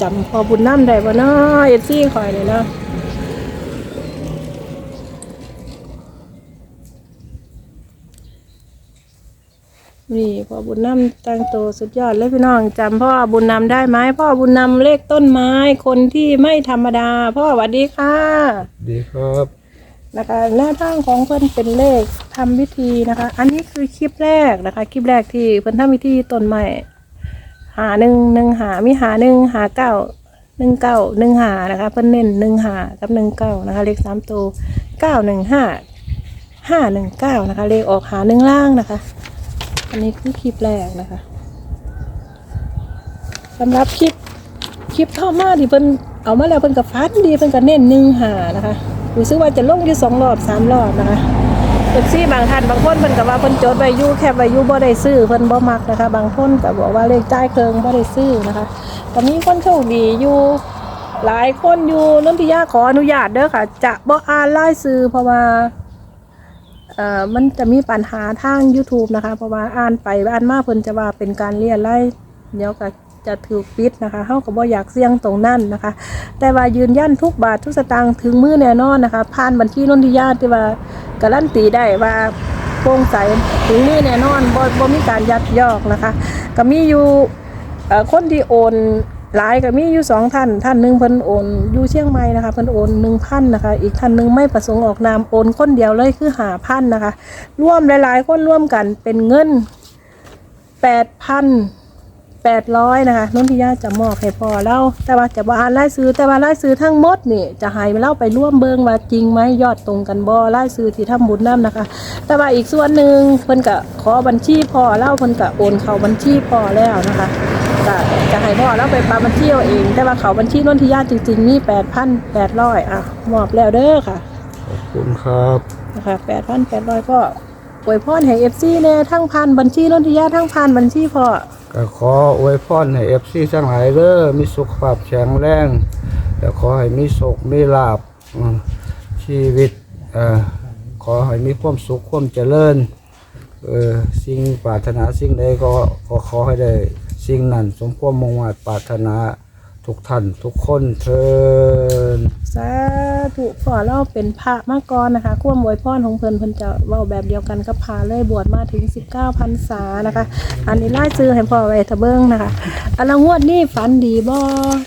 จำพอบุญน้ำได้บ่เนาะเอซี่คอยเลยเนาะนี่พ่อบุญนำแต่งตัวสุดยอดเลยพี่น้องจำพ่อบุญนำได้ไหมพ่อบุญนำเลขต้นไม้คนที่ไม่ธรรมดา พ่อสวัสดีค่ะ ดีครับนะคะหน้าทางของเพิ่นเป็นเลขทำพิธีนะคะ อันนี้คือคลิปแรกนะคะ คลิปแรกที่เพิ่นทำพิธีต้นไม้ หาหนึ่งหนึ่งหามีหาหนึ่งหาเก้าหนึ่งเก้าหนึ่งหานะคะเพิ่นเน้นหนึ่งหากับหนึ่งเก้านะคะ เลขสามตัวเก้าหนึ่งห้าห้าหนึ่งเก้านะคะ เลขออกหาหนึ่งล่างนะคะ อันนี้คือคลิปแรกนะคะสำหรับคลิปคลิปเข้ามาที่เพิ่นเอามาแล้วเพิ่นก็ฟันดีเพิ่นก็เน้นหนึ่งหานะคะรู้สึกว่าจะลงอยู่สองรอบสามรอบนะคะ เอฟซีบางท่านบางคนเพิ่นก็ว่าเพิ่นจดไว้อยู่แคบไว้อยู่บ่ได้ซื้อเพิ่นบ่มักนะคะ บางคนก็บอกว่าเลขจ่ายเคิงบ่ได้ซื้อนะคะก็มีคนโชคดีอยู่หลายคนอยู่นนทิยาขออนุญาตเด้อค่ะ จะบ่อ่านรายชื่อเพราะว่าเอ่อมันจะมีปัญหาทาง YouTube นะคะ เพราะว่าอ่านไปอ่านมาเพิ่นจะว่าเป็นการเรียไล่เดี๋ยวก็จะถูกปิดนะคะเฮาก็บ่อยากเสี่ยงตรงนั้นนะคะ แต่ว่ายืนยันทุกบาททุกสตางค์ถึงมือแน่นอนนะคะ ผ่านบัญชีนนทิยาที่ว่า การันตีได้ว่าโปร่งใสถึงมือแน่นอนบ่บ่มีการยัดยอกนะคะ ก็มีอยู่เอ่อคนที่โอนหลายก็มีอยู่สองท่าน ท่านหนึ่งเพิ่นโอนอยู่เชียงใหม่นะคะเพิ่นโอนหนึ่งพันนะคะ อีกท่านหนึ่งไม่ประสงค์ออกนามโอนคนเดียวเลยคือหาพันนะคะ ร่วมหลายๆ คนร่วมกันเป็นเงินแปดพัน แปดร้อยนะคะนนทิยาจะมอบให้พอเล่าแต่ว่าจะบอ่านรายซื้อแต่ว่าไล่ซื้อทั้งหมดนี่จะให้เล่าไปร่วมเบิงว่าจริงไหมยอดตรงกันบ่ไล่ซื้อที่ทำบุญน้ำนะคะ แต่ว่าอีกส่วนหนึ่งเพิ่นก็ขอบัญชีพ่อเล่าเพิ่นก็โอนเข้าบัญชีพ่อแล้วนะคะก็จะให้พ่อเล่าไปปาบัญชีเอาเอง แต่ว่าเขาบัญชีนนทิยาจริงๆนี่แปดพันแปดร้อยอะมอบแล้วเด้อค่ะขอบคุณครับนะคะแปดพันแปดร้อยก็อวยพรให้เอฟซีแน่ทั้งพันบัญชีนนทิยาทั้งพันบัญชีพ่อ ก็ขออวยพรให้เอฟซีทั้งหลายเด้อมีสุขภาพแข็งแรงและขอให้มีโชคมีลาภอืมชีวิตอขอให้มีความสุขความเจริญเออสิ่งปรารถนาสิ่งใดก็ก็ขอให้ได้สิ่งนั้นสมความมุ่งมั่นปรารถนาทุกท่านทุกคนเทินสา ธุพ่อเราเป็นพระมาก่อนนะคะความอวยพรของเพิ่นเพิ่นจะเว้าแบบเดียวกันกับพาเลยบวชมาถึง 19พรรษานะคะ อันนี้ไล่ซื้อให้พ่อไว้ทะเบิ้งนะคะ อันละงวดนี้ฝันดีบ่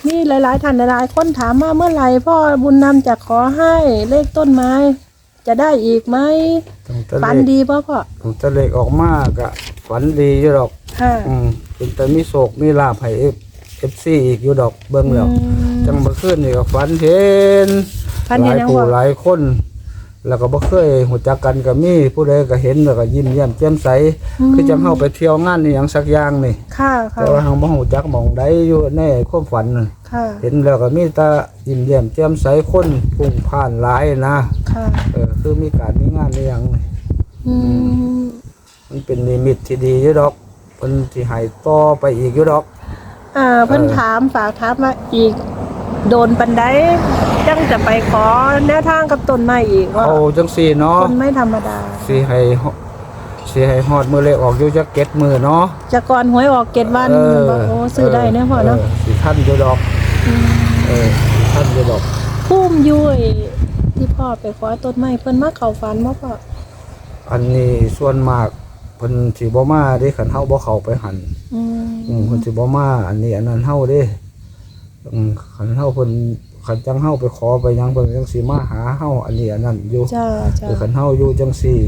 นี่หลายๆท่านหลายๆคนถามมาเมื่อไหร่พ่อบุญนำจะขอให้เลขต้นไม้ จะได้อีกไหมตั้งแต่ฝันเลขดีบ่พ่อตั้งแต่เลขออกมากะฝันดีอยู่ดอก ค่ะ อืมเป็นแต่มีโศกมีลาภให้เอฟซีอีกอยู่ดอกเบิ่งแล้วอืม จังบ่คืนนี่ก็ฝันเห็น ฝันหเห็ลานยยังผู้บ่หลายคน แล้วก็บ่เคยหูจักกันก็มีผู้ใดก็เห็นแล้วก็ยิ้มแย้มแจ่มใส คือจังเฮาไปเที่ยวงานนี่หยังสักอย่างนี่ค่ะค่ะแต่ว่าเฮาบ่ฮู้จักหม่องใดอยู่ในความฝันน่ะค่ะเห็นแล้วก็มีแต่ยิ้มแย้มแจ่มใสคนพุ่งผ่านหลายนะค่ะเออคือมีการมีงานมีหยังนี่อืมมันเป็นนิมิตที่ดีอยู่ดอกเพิ่นสิให้ต่อไปอีกอยู่ดอก อ่าเพิ่นเออถามฝากถามมาอีก โดนปันไดจังจะไปขอแนวทางกับต้นไม้อีกว่าเอาจังซี่เนาะคนไม่ธรรมดาสิให้ฮอสิให้ฮอดมื้อเลขออกอยู่จักเก็ดมื้อเนาะ จะก่อนหวยออกเกตวันบอกโอ้ซื้อได้เนี่ยพ่อเนาะสิท่านอยู่ดอกเออสิท่านอยู่ดอกพุ่มยุ้ยที่พ่อไปขอต้นไม้เพิ่นมาเข้าฝันมาพ่ออันนี้ส่วนมากเพิ่นสิบ่มาเด้คันเฮาบ่เข้าไปหันอืมอืมเพิ่นสิบ่มาอันนี้อันนั้นเฮาเด้ อืมคันเฮาเพิ่นคันจังเฮาไปขอไปหยังเพิ่นจังสิมาหาเฮาอันนี้อันนั้นอยู่จ้าจ้า คือคันเฮาอยู่จังซี่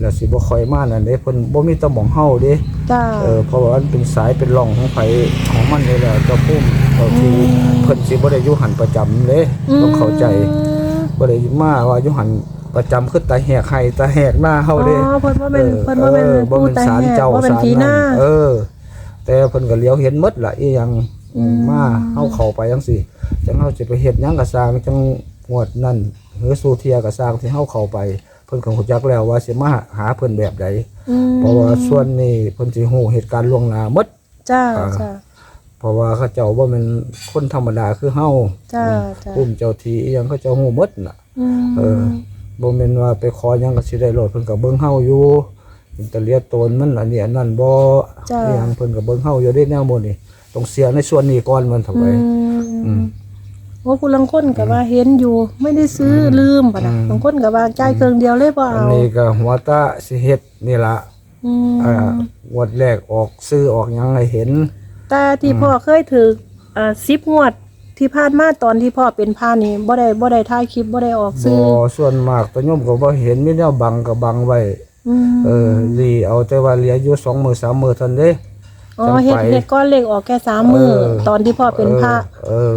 แล้วสิบ่ค่อยมานั่นเด้เพิ่นบ่มีแตะหม่องเฮาเด้ จ้า เออเพราะว่ามันเป็นสายเป็นร่องของไผของมันนี่แหละเจ้าพุ่มเจ้าที่เพิ่นสิบ่ได้อยู่หันประจำเด้ต้องเข้าใจบ่ได้มาว่าอยู่หันประจำคือตาแหกให้ตาแหกหน้าเฮาอ๋อเด้เพิ่นว่าเป็นเพิ่นว่าเป็นออบ่ผู้เป็นแต่ศาลเจ้าว่าเป็นศาลผีหน้า เออ แต่เพิ่นก็เลี้ยวเห็นหมดล่ะอีหยัง มาเฮาเข้าไปจังซี่จังเฮาสิไปเฮ็ดหยังก็สร้างจังงวดนั่นหรือสู่เทียก็สร้างที่เฮาเข้าไป เพิ่นก็ฮู้จักแล้วว่าสิมาหาเพิ่นแบบใดอืมเพราะว่าส่วนนี้เพิ่นสิฮู้เหตุการณ์ล่วงหน้าหมด จ้าอ่า จ้าเพราะว่าเขาเจ้าบ่แม่นคนธรรมดาคือเฮาจ้าจ้าภูมิเจ้าที่อีหยังเขาเจ้าฮู้หมดน่ะ อืมเออบ่แม่นว่าไปขอหยังก็สิได้โลดเพิ่นก็เบิ่งเฮาอยู่เป็นตะเลียตนมันอันนี้อันนั้นบ่จ้าอหยังเพิ่นก็เบิ่งเฮาอยู่ได้แนวหมดนี่ ต้องเสียในส่วนนี้ก่อนมันเถอะอืไปมอืมโอ้ผู้ลังคนก็ว่าเห็นอยู่ ไม่ได้ซื้ออลืมปะนะอืมบางคนก็ว่าจ่ายเครื่องเดียวเลยบ่อันเอานี้ก็หัวตาสิเฮ็ดนี่ละอืมอ่างวดแรกออกซื้อออกหยังให้เห็นแต่ที่พ่อเคยถืออ่า10งวดที่ผ่านมาตอนที่พ่อเป็นพานี่บ่ได้บ่ได้ถ่ายคลิปบ่ได้ออกบ่ซื้อส่วนมากตะโยมก็บ่เห็นมีแนวบังก็บังไว้อืมเออลีเอาแต่ว่าเหลืออยู่สองมือสามมือเท่านนเด้ อ๋อจำไปเฮ็ดเฮ็ดก้อนเหล็กออกแค่สามมือเออตอนที่พ่อเป็นพระเออ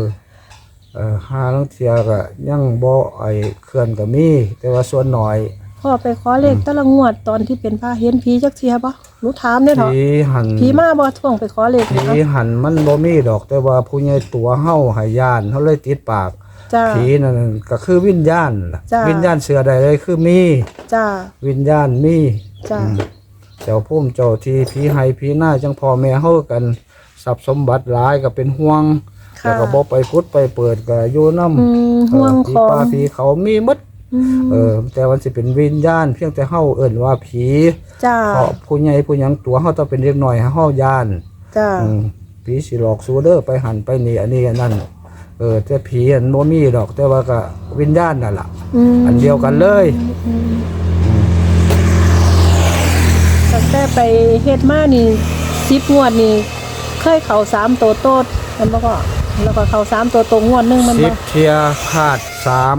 เออห้าลังเทียก็ยังบ่ไอ้เคลื่อนก็มี แต่ว่าส่วนน้อยพ่อไปขอเลขแต่ละงวดตอนที่เป็นพระเห็นผีจักเทียบ่หนูถามเด้อเถอะผีหันผีมาบ่ท่วงไปขอเลขผีเนี่ยหันมันบ่มีดอก แต่ว่าผู้ใหญ่ตัวเฮาให้ย่านเฮาเลยติดปากจ้าผีนั่นก็คือวิญญาณล่ะจ้ะวิญญาณเสือใดเลยคือมีจ้าวิญญาณมีจ้าอืม เจ้าพุ่มเจ้าที่ผีให้ผีหน้าจังพ่อแม่เฮากันทรัพย์สมบัติหลายก็เป็นห่วง ค่ะ แล้วก็บ่ไปพุดไปเปิดก็อยู่นำอืมห่วงผีของป่าผีเขามีหมดอืมเออ แต่มันสิเป็นวิญญาณเพียงแต่เฮาเอิ้นว่าผีจ้าเพราะผู้ใหญ่ผู้หยังตัวเฮาต้องเป็นเด็กน้อยเฮาย่าน จ้าอืมผีสิหลอกสู้เด้อไปหันไปนี่อันนี้อันนั้นเออแต่ผีอันบ่มีดอก แต่ว่าก็วิญญาณนั่นล่ะ มอันเดียวกันเลย ตั้งแต่ไปเฮ็ดมานี่10งวดนี่เคยเข้าสามตัวโตดมันบ่ก็แล้วก็เข้าสามตัวตรงงวดหนึงมันสิบ่ บเทียขาดสาม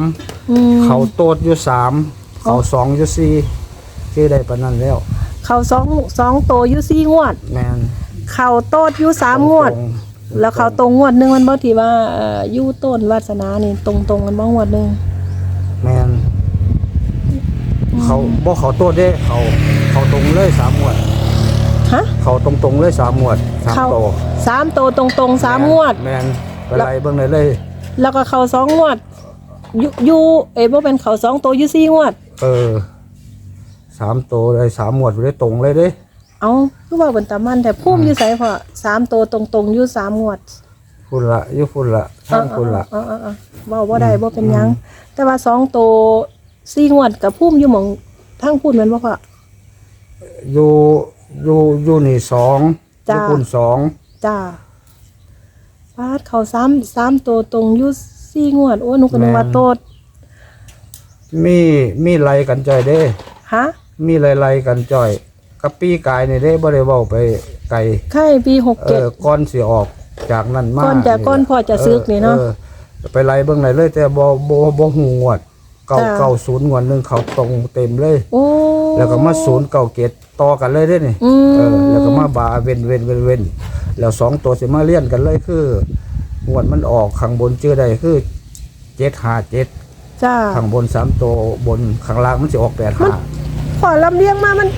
อืม เขาโตดอยู่สามเขาสองอยู่สี่ที่ได้ปานนั้นแล้ว เข้าสองสองตัวอยู่สี่งวด แม่นเข้าโตดอยู่สามงวด ตรงแล้วเขาตรงงวดหนึงมันบ่ที่ว่าเอ่ออยู่ต้นวาสนานี่ตรงตรงๆกันบ่งวดหนึงแม่น เขาบ่เขาโตดเด้เขาเขาตรงเลยสามหมวด ฮะเขาตรงๆเลยสามหมวดสามเข้าโตสามตัวตรงตรงๆสามงวดแม่นไปไล่เบิ่งได้เลย แล้วก็เข้าสองงวดอยู่อยู่เอ้ยบ่เป็นเข้าสองตัวอยู่สี่งวด เออสามโตได้สามหมวดไปได้ตรงเลยเด้ เอาคือว่าบนตามันแต่พุ่มอยู่ไสพอสามตัวตรงตรงๆอยู่สามงวด พุ่นละอยู่พุ่นละทั้งพุ่นละเออเออเออเว้าบ่ได้บ่เป็นหยัง แต่ว่าสองตัว สี่งวดกับพุ่มอยู่หม่องทั้งพุ่นแม่นบ่พ่อ อยู่อยู่อยู่นี่สองอจ้ายู่พุ่นสองจ้าปาดเข้าสามสามตัวตรงอยู่สี่งวด โอ้หนูก็นึกว่าโตดมีมีไล่กันจ่อยเด้ ฮะมีไล่ๆกันจ่อย กับปีกายนี่เด้บ่ได้เว้าไปไกล ไข่ปีหกเอเจ็ด อก่อนสิออกจากนั้นมาก่อนจะก่อนพ่อจะซึกนี่เนาะ ออไปไล่เบิ่งได้เลย แต่บ่บ่บ่ฮู้งวด เก้าจ้ะเก้าศูนย์งวดหนึงเขาตรงเต็มเลย โอ้ แล้วก็มาศูนย์เก้าเกตต่อกันเลยเด้นี่อืม เออแล้วก็มาบาเว้นเว้นเว้นเว้นแล้วสองตัวสิมาเลี่ยนกันเลยคืองวดมันออกข้างบนชื่อใดคือเจ็ดห้าเจ็ดจ้า ข้างบนสามตัวบนข้างล่างมันสิออกแปดห้า ขอลำเลียงมามัน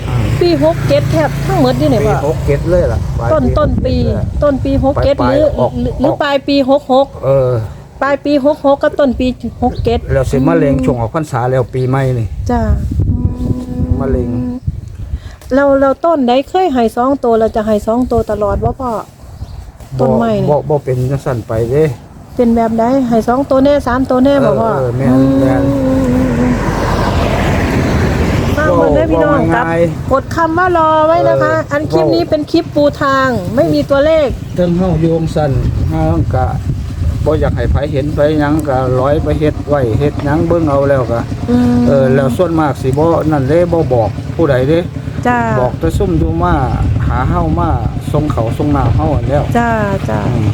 ปีหกเจ็ดแทบทั้งหมดอยู่ไหนปีบ่หกเกตเลยล่ะปลายต้นต้นปีเลยล่ะต้นปีหกเจ็ดปหลายรือๆออกหรือหรือออกปลายปีหกหกเออ ปลายปีหกหกกับต้นปีหกเจ็ดแล้วสิมาเล็งช่วงออกพรรษาแล้วปีใหม่นี่จ้ามาเล็ง เราเราต้นได้เคยให้สองตัวเราจะให้สองตัวตลอดว่าพ่อต้นไม้นี่บ่บ่เป็นจังซั่นไปเด้เป็นแบบใดให้สองตัวแน่สามตัวแน่บ่พ่อเออเออแม่นแม่น ฟังเบิ่งได้อพี่น้องครับ ว่าง่ายกดคำว่ารอไว้นะคะ เอออั อันคลิปนี้เป็นคลิปปูทาง ไม่มีตัวเลข เทิงเฮาโยงสั่นเฮาก็ บ่อยากให้ไผเห็นไปหยังก็ร้อยไปเฮ็ดไว้เฮ็ดหยังเบิ่งเอาแล้วก็อืมเออแล้วส่วนมากสิบ่นั่นเด้บ่บอกผู้ใดเด้ จ้าบอกแต่ซุ่มอยู่มาหาเฮามาส่งเขาส่งน้ำเฮาอันแล้วจ้าจ้า อืม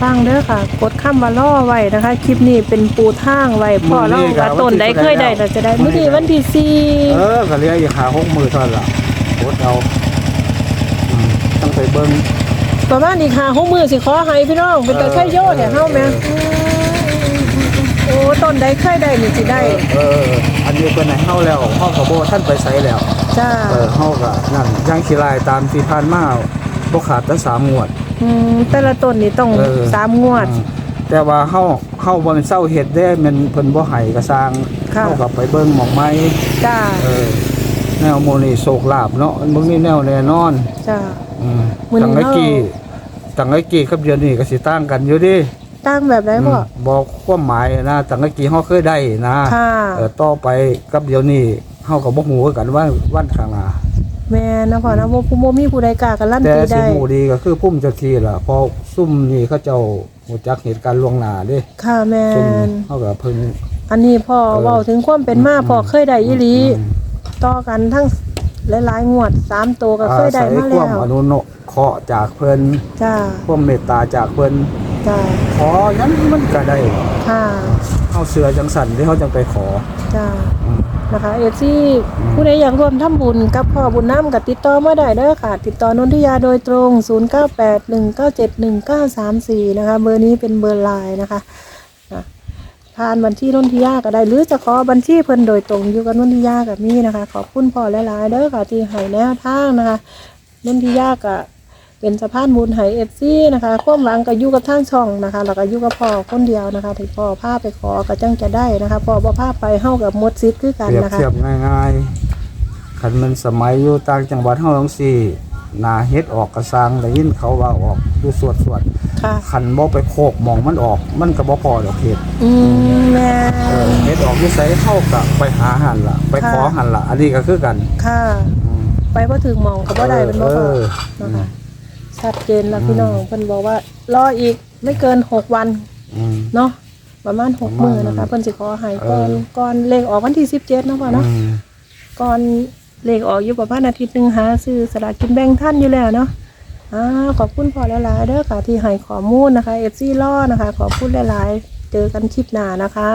ฟังเด้อค่ะ กดคำว่าล่อไว้นะคะ คลิปนี้เป็นปูทางไว้พ่อเล่าว่าต้นใดเคยได้เราจะได้ไม่ดีวันที่สี่เออก็เหลืออีกหาหกมือเท่านั้นล่ะกดเอาอืมต้องไปเบิ่ง ประมาณอีกหาหกมือสิขอให้พี่น้องเป็นตะไคร่โยดเนี่ยเฮาแม่โอ้ต้นใดเคยได้นี่สิได้ เออ อันนี้เป็นไหนเฮาแล้วเฮาก็บ่ท่านไปไสแล้ว จ้า เออเฮาก็นั่นยังสิลายตามที่ผ่านมาบ่ขาดแต่สามงวด อืมแต่ละต้นนี่ต้องเออ สามงวดอืมแต่ว่าเฮาเฮาบ่แม่นเศร้าเฮ็ดเด้แมันเพิ่นบ่ให้ก็สร้างค่ะ เฮาก็ไปเบิ่งหม่องไม้จ้า เออ แนวโมนี่โศกลาบเนาะมันบ่มีแนวแน่นอน จ้าอื มมื้อนี้ตั้งไอ้กี้ตั้งไอ้กี้กับเดือนนี้ก็สิต่างกันอยู่เดิตั้งแบบไหนพ่อบอกความหมายนะตั้งไอ้กี้เฮาเคยได้นะค่ะ เออต่อไปกับเดี๋ยวนี้เฮาก็บ่ฮู้คือกันว่าวันข้างหน้าอแม่นนะพ่อนะบ่ผู้บ่มีผู้ใดกล้าการันแต่ตีสิได้หมู่ดีก็คือพุ่มเจ้าที่ล่ะพอซุ่มนี่เขาเจ้าหูจักเหตุการณ์ล่วงหน้าเด้ค่ะแม่ซุ่มนเฮาก็เพิ่นอันนี้พ่อเออ เว้าถึงความเป็นมาพ่อเคยได้อีหลีอืมต่อกันทั้ง หลายๆงวดสามตัวก็อาเคยได้ศัยมาคแล้วาวมอนุเคราะห์จากเพิ่นจ้าความเมตตาจากเพิ่นจ้าขอหยังมันก็ได้ค่ะเฮาเสือจังสั่นที่เฮาจังไปขอจ้าอืมนะคะเอซี่ผู้ใดอยากร่วมทำบุญกับพ่อบุญน้ำกับติดต่อมาได้เด้อค่ะ ติดต่อนนทิยาโดยตรง 0981971934 นะคะ เบอร์นี้เป็นเบอร์ไลน์นะคะอะ ผ่านบัญชีนนทิยาก็ได้ หรือจะขอบัญชีเพิ่นโดยตรงอยู่กับนนทิยากับมีนะคะ ขอบคุณพ่อหลายๆเด้อค่ะที่ให้แนวทางนะคะนนทิยาก็เป็นสะพานบุญให้เอฟซีนะคะความหวังก็อยู่กับทางช่องนะคะแล้วก็อยู่กับพ่อคนเดียวนะคะที่พ่อพาไปขอก็จังจะได้นะคะพ่อบ่พาไปเฮากับมดซิดคือกันเปรียบนะคะ เทียบง่ายๆคันมันสมัยอยู่ต่างจังหวัดเฮาจังซี่นาเฮ็ดออกกระซังได้ยินเขาว่าออกดูสวดสวด ค่ะคันบ่ไปโคกหมองมันออก มันก็บ่พอดอกเฮ็ดอืมแม่ เออเฮ็ดออกอยู่ไสเข้าก็ไปหาหันล่ะไปขอหันล่ะอันนี้ก็คือกันค่ะ อืม ไปบ่ถึงหมองก็บ่ได้เป็นบ่เอพออ นะคะชัดเจนแล้วพี่น้องเพิ่นบอกว่ารออีกไม่เกินหกวัน อืม เนาะประมาณหกประมาณมื้อนะคะเพิ่นสิขอให้ก่อนเออ ก่อนเลขออกวันที่17เนาะพ่อเนาะอืมก่อนเลขออกอยู่ประมาณอาทิตย์หนึงหาซื้อสลากกินแบ่งท่านอยู่แล้วเนาะ อ่าขอบคุณพ่อหลายๆเด้อค่ะที่ให้ข้อมูลนะคะ FC ล่อนะคะ ขอบคุณหลายๆ เจอกันคลิปหน้านะคะ